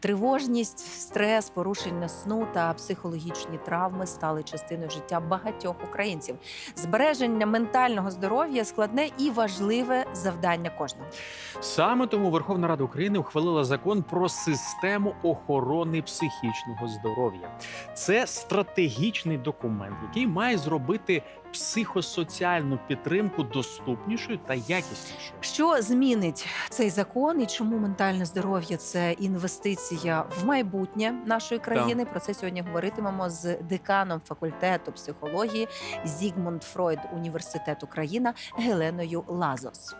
Тривожність, стрес, порушення сну та психологічні травми стали частиною життя багатьох українців. Збереження ментального здоров'я складне і важливе завдання кожного. Саме тому Верховна Рада України ухвалила закон про систему охорони психічного здоров'я. Це стратегічний документ, який має зробити психосоціальну підтримку доступнішою та якіснішою. Що змінить цей закон і чому ментальне здоров'я це інвестиція в майбутнє нашої країни? Про це сьогодні говоритимемо з деканом факультету психології Зігмунд Фройд Університет Україна Геленою Лазос.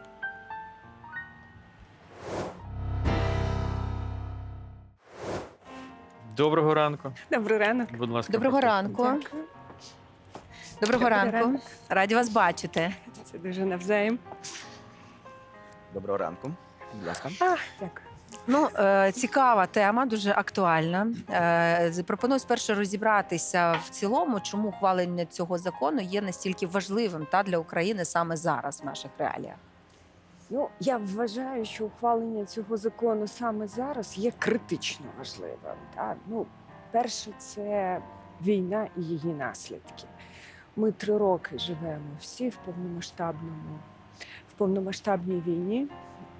Доброго ранку. Добрий ранок. Будь ласка, Доброго ранку. Дякую. Доброго Добрий ранку. ранок. Раді вас бачити. Це дуже навзаєм. Доброго ранку. Будь ласка. А, дякую. Ну, е, цікава тема, дуже актуальна. Е, пропоную спершу розібратися в цілому, чому ухвалення цього закону є настільки важливим та для України саме зараз, в наших реаліях. Ну, я вважаю, що ухвалення цього закону саме зараз є критично важливим. Ну, перше, це війна і її наслідки. Ми три роки живемо всі в повномасштабному, в повномасштабній війні,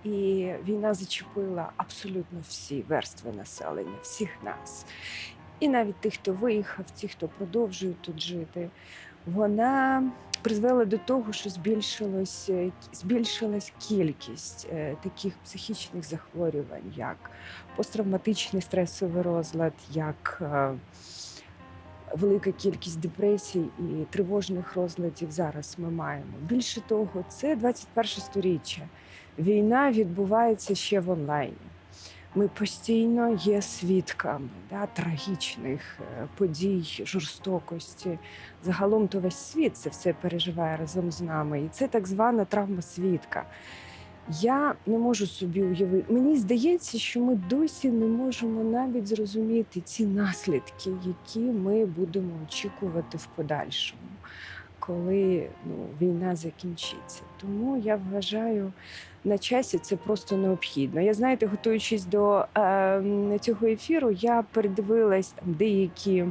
і війна зачепила абсолютно всі верстви населення, всіх нас. І навіть тих, хто виїхав, ті, хто продовжує тут жити, вона призвела до того, що збільшилось, е, збільшилась кількість е, таких психічних захворювань, як посттравматичний стресовий розлад, як е, велика кількість депресій і тривожних розладів зараз ми маємо. Більше того, це 21 сторіччя. Війна відбувається ще в онлайні. Ми постійно є свідками да, трагічних е, подій, жорстокості. Загалом то весь світ це все переживає разом з нами. І це так звана травма свідка. Я не можу собі уявити. Мені здається, що ми досі не можемо навіть зрозуміти ці наслідки, які ми будемо очікувати в подальшому, коли ну, війна закінчиться. Тому я вважаю, на часі це просто необхідно. Я знаєте, готуючись до е, цього ефіру, я передивилась там деякі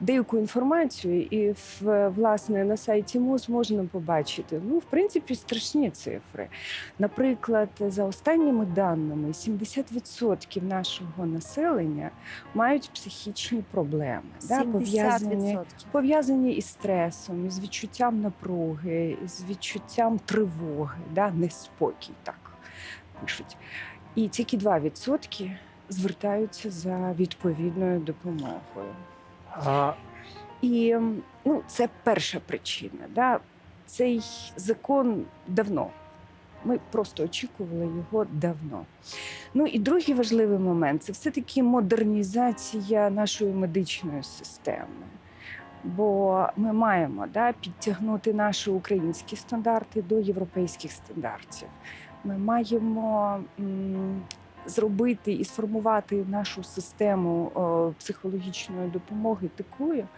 деяку інформацію, і в власне на сайті МОЗ можна побачити ну, в принципі, страшні цифри. Наприклад, за останніми даними, 70% нашого населення мають психічні проблеми, да, пов'язані пов'язані із стресом, із відчуттям напруги, з відчуттям тривоги, да, неспокій, так пишуть. І тільки 2% звертаються за відповідною допомогою. А, І ну, це перша причина. Да? Цей закон давно. Ми просто очікували його давно. Ну і другий важливий момент це все-таки модернізація нашої медичної системи. Бо ми маємо да, підтягнути наші українські стандарти до європейських стандартів. Ми маємо зробити і сформувати нашу систему психологічної допомоги такою,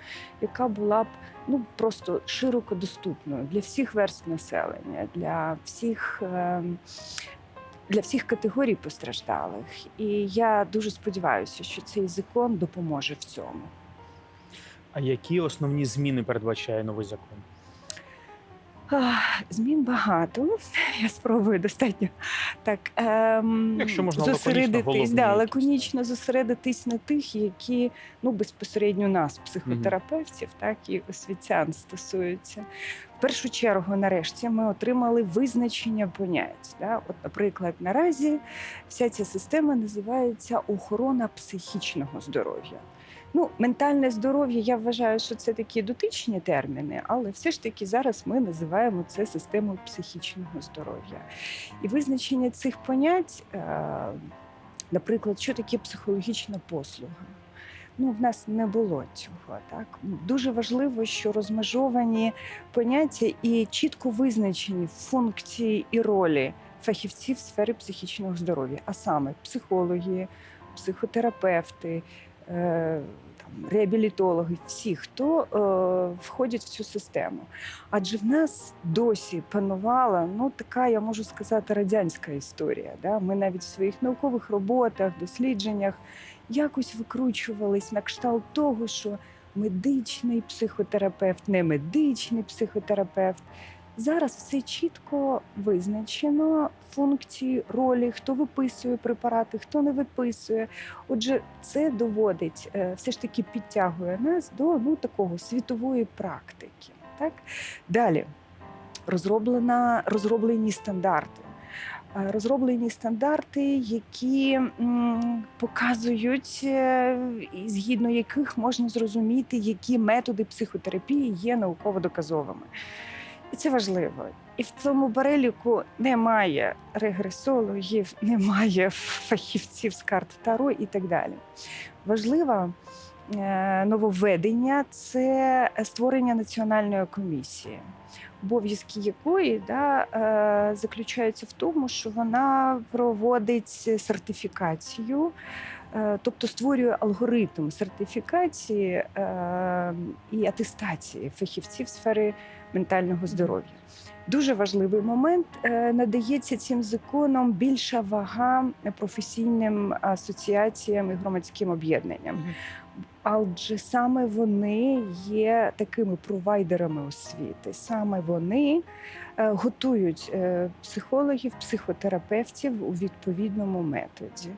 яка була б ну просто широко доступною для всіх верств населення, для всіх. ем, Для всіх категорій постраждалих, і я дуже сподіваюся, що цей закон допоможе в цьому. а які основні зміни передбачає новий закон? Змін багато. Я спробую достатньо так ем, Якщо можна, зосередитись, головні да, лаконічно зосередитись на тих, які ну безпосередньо нас, психотерапевтів, так і освітян стосуються. В першу чергу, нарешті, ми отримали визначення понять. Да? От, наприклад, наразі вся ця система називається охорона психічного здоров'я. Ну, ментальне здоров'я, я вважаю, що це такі дотичні терміни, але все ж таки зараз ми називаємо це системою психічного здоров'я. І визначення цих понять, е, наприклад, що таке психологічна послуга. Ну, в нас не було цього. Так дуже важливо, що розмежовані поняття і чітко визначені функції і ролі фахівців в сфері психічного здоров'я, а саме психологи, психотерапевти, е, реабілітологи, всі, хто е, входять в цю систему. Адже в нас досі панувала ну така, я можу сказати, радянська історія. Да? Ми навіть в своїх наукових роботах, дослідженнях якось викручувались на кшталт того, що медичний психотерапевт, не медичний психотерапевт. Зараз все чітко визначено функції, ролі, хто виписує препарати, хто не виписує. Отже, це доводить, е, все ж таки підтягує нас до ну, такого світової практики. Так? Далі розроблена, розроблені стандарти. Е, Розроблені стандарти, які показують, е, згідно яких можна зрозуміти, які методи психотерапії є науково доказовими. І це важливо. І в цьому переліку немає регресологів, немає фахівців з карт Таро і так далі. Важливе нововведення це створення національної комісії, обов'язки якої да, е, заключаються в тому, що вона проводить сертифікацію. Е, Тобто створює алгоритм сертифікації е, і атестації фахівців сфери ментального здоров'я. Дуже важливий момент е, надається цим законом більша вага професійним асоціаціям і громадським об'єднанням. Адже саме вони є такими провайдерами освіти, саме вони готують психологів, психотерапевтів у відповідному методі.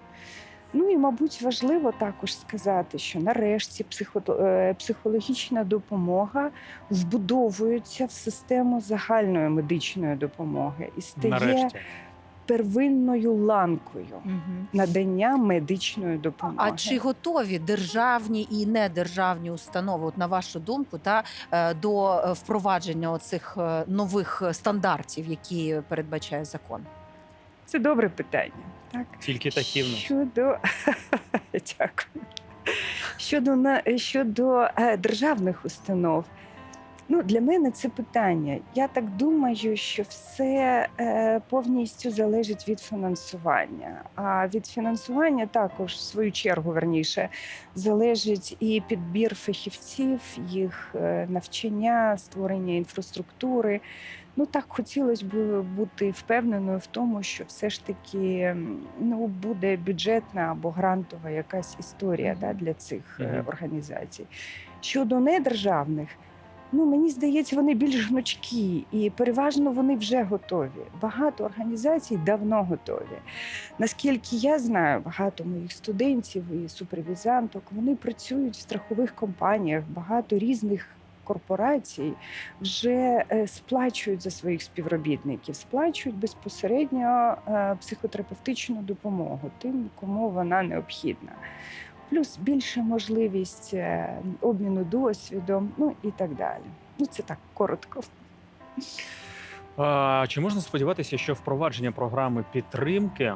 Ну і, мабуть, важливо також сказати, що нарешті е, психологічна допомога вбудовується в систему загальної медичної допомоги і стає Нарешті. первинною ланкою Мгм. надання медичної допомоги. А чи готові державні і недержавні установи, от на вашу думку, та е, до е, впровадження оцих нових стандартів, які передбачає закон? Це добре питання. Так Тільки такі в нас. щодо дякую. Щодо на щодо е, державних установ. Ну, для мене це питання. Я так думаю, що все е, повністю залежить від фінансування. А від фінансування також, в свою чергу, верніше, залежить і підбір фахівців, їх е, навчання, створення інфраструктури. Ну так хотілося б бути впевненою в тому, що все ж таки ну, буде бюджетна або грантова якась історія да, для цих е, організацій. Щодо недержавних, ну мені здається, вони більш гнучкі і переважно вони вже готові. Багато організацій давно готові. Наскільки я знаю, багато моїх студентів і супервізанток вони працюють в страхових компаніях, багато різних. Корпорацій вже е, сплачують за своїх співробітників, сплачують безпосередньо е, психотерапевтичну допомогу тим, кому вона необхідна. Плюс більша можливість е, обміну досвідом, ну і так далі. Ну це так коротко. Чи можна сподіватися, що впровадження програми підтримки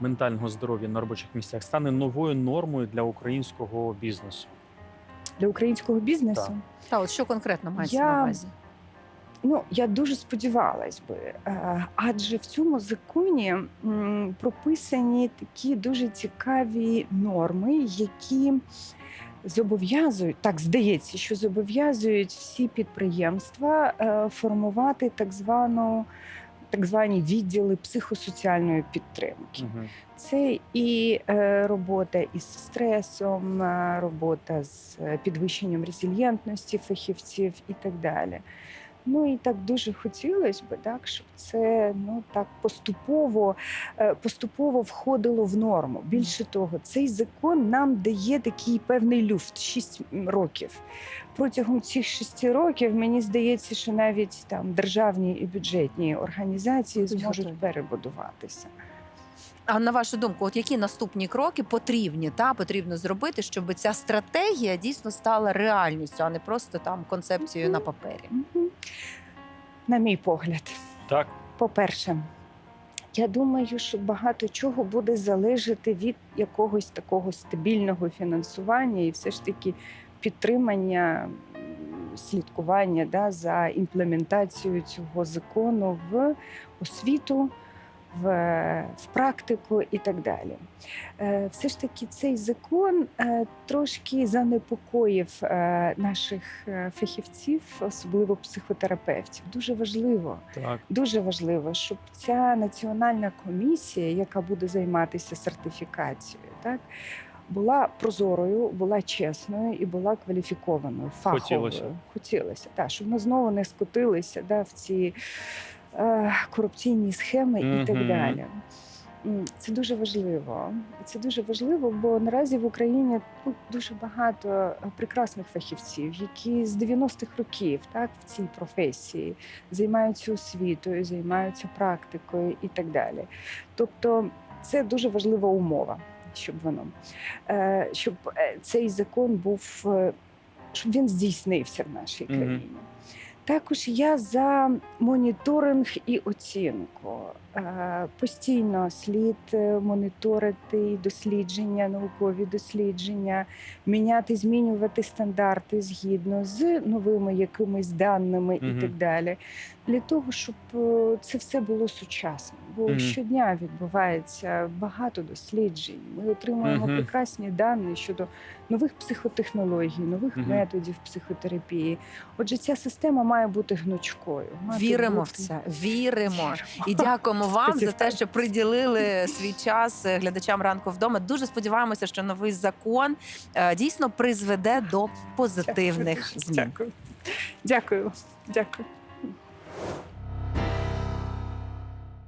ментального здоров'я на робочих місцях стане новою нормою для українського бізнесу? Для українського бізнесу. Так. Та от що конкретно мається Я- на увазі? Ну, я дуже сподівалась би, е, адже в цьому законі прописані такі дуже цікаві норми, які зобов'язують, так здається, що зобов'язують всі підприємства е, формувати так звану. Так звані відділи психосоціальної підтримки. Угу. Це і е, робота із стресом, е, робота з е, підвищенням резильєнтності фахівців і так далі. Ну і так дуже хотілося б, так, щоб це ну так поступово, е, поступово входило в норму. Більше того, цей закон нам дає такий певний люфт 6 років. Протягом цих шести років мені здається, що навіть там державні і бюджетні організації зможуть перебудуватися. А на вашу думку, от які наступні кроки потрібні та потрібно зробити, щоб ця стратегія дійсно стала реальністю, а не просто там концепцією на папері? На мій погляд, Так. по-перше, я думаю, що багато чого буде залежати від якогось такого стабільного фінансування і все ж таки підтримання, слідкування да, за імплементацією цього закону в освіту, в, в практику і так далі. Е, Все ж таки, цей закон е, трошки занепокоїв е, наших фахівців, особливо психотерапевтів. Дуже важливо, Так. дуже важливо, щоб ця національна комісія, яка буде займатися сертифікацією, так. Була прозорою, була чесною і була кваліфікованою, фаховою. Хотілося. Хотілося, так, щоб ми знову не скотилися да, в ці корупційні схеми і так далі. Це дуже важливо. Це дуже важливо, бо наразі в Україні ну, дуже багато е, прекрасних фахівців, які з 90-х років так, в цій професії займаються освітою, займаються практикою і так далі. Тобто це дуже важлива умова, щоб воно е, щоб е, цей закон був, е, щоб він здійснився в нашій країні. Також я за моніторинг і оцінку. Е, Постійно слід е, моніторити дослідження, наукові дослідження, міняти, змінювати стандарти згідно з новими якимись даними і Мгм. так далі. Для того, щоб е, це все було сучасно. Бо Мгм. щодня відбувається багато досліджень. Ми отримуємо Мгм. прекрасні дані щодо нових психотехнологій, нових Мгм. методів психотерапії. Отже, ця система має бути гнучкою. має Віримо бути- в це, віримо. І дякуємо вам за те, що приділили свій час е, глядачам ранку вдома. Дуже сподіваємося, що новий закон е, дійсно призведе до позитивних змін. Дякую. Дякую. Дякую.